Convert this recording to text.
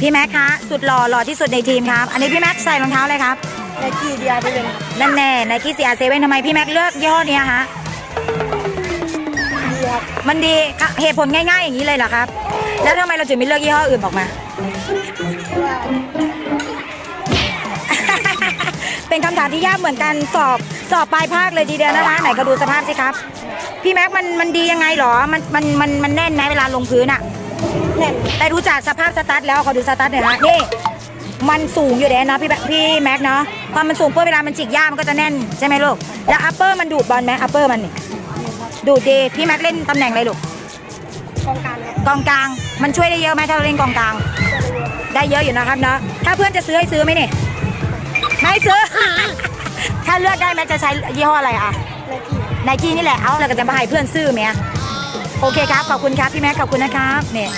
พี่แม็กคะสุดหล่อหล่อที่สุดในทีมครับ อันนี้พี่แม็กใส่รองเท้าอะไรครับไนกี้ดีอาร์ไปเลยครับนั่นแน่ไนกี้ซีอาร์เซเว่นทำไมพี่แม็กเลือกยี่ห้อเนี้ยฮะดีครับมันดีค่ะเหตุผลง่ายๆอย่างนี้เลยเหรอครับ แล้วทำไมเราถึงไม่เลือกยี่ห้ออื่นออกมาเพราะว่าเป็นคำถามที่ยากเหมือนกันสอบสอบปลายภาคเลยทีเดียวนะคะไหนก็ดูสภาพสิครับ พี่แม็กมันมันดียังไงหรอ มันมันมันมันแน่นไหมเวลาลงพื้นอะ แน่นแต่ดูจากสภาพสตาร์ทแล้วขอดูสตาร์ทหน่อยนะนี่มันสูงอยู่เด้นะพี่แบพี่แม็กเนาะพอมันสูงเพื่อเวลามันจิกย่ามันก็จะแน่นใช่ไหมลูกแล้วอัปเปอร์มันดูดบอลไหมอัปเปอร์มันนี่ดูดดีพี่แม็กเล่นตำแหน่งอะไรลูกกองกลางครับกองกลางมันช่วยได้เยอะไหมถ้าเราเล่นกองกลาง ได้เยอะอยู่นะครับเนาะถ้าเพื่อนจะซื้อให้ซื้อไหมเนี่ยไม่ซื้อถ้าเลือกได้แม็กจะใช้ยี่ห้ออะไรอะไนกี้ไนกี้นี่แหละเอาเราก็จะมาให้เพื่อนซื้อไหม โอเคครับ ขอบคุณครับ พี่แม็กขอบคุณนะครับเนี่ย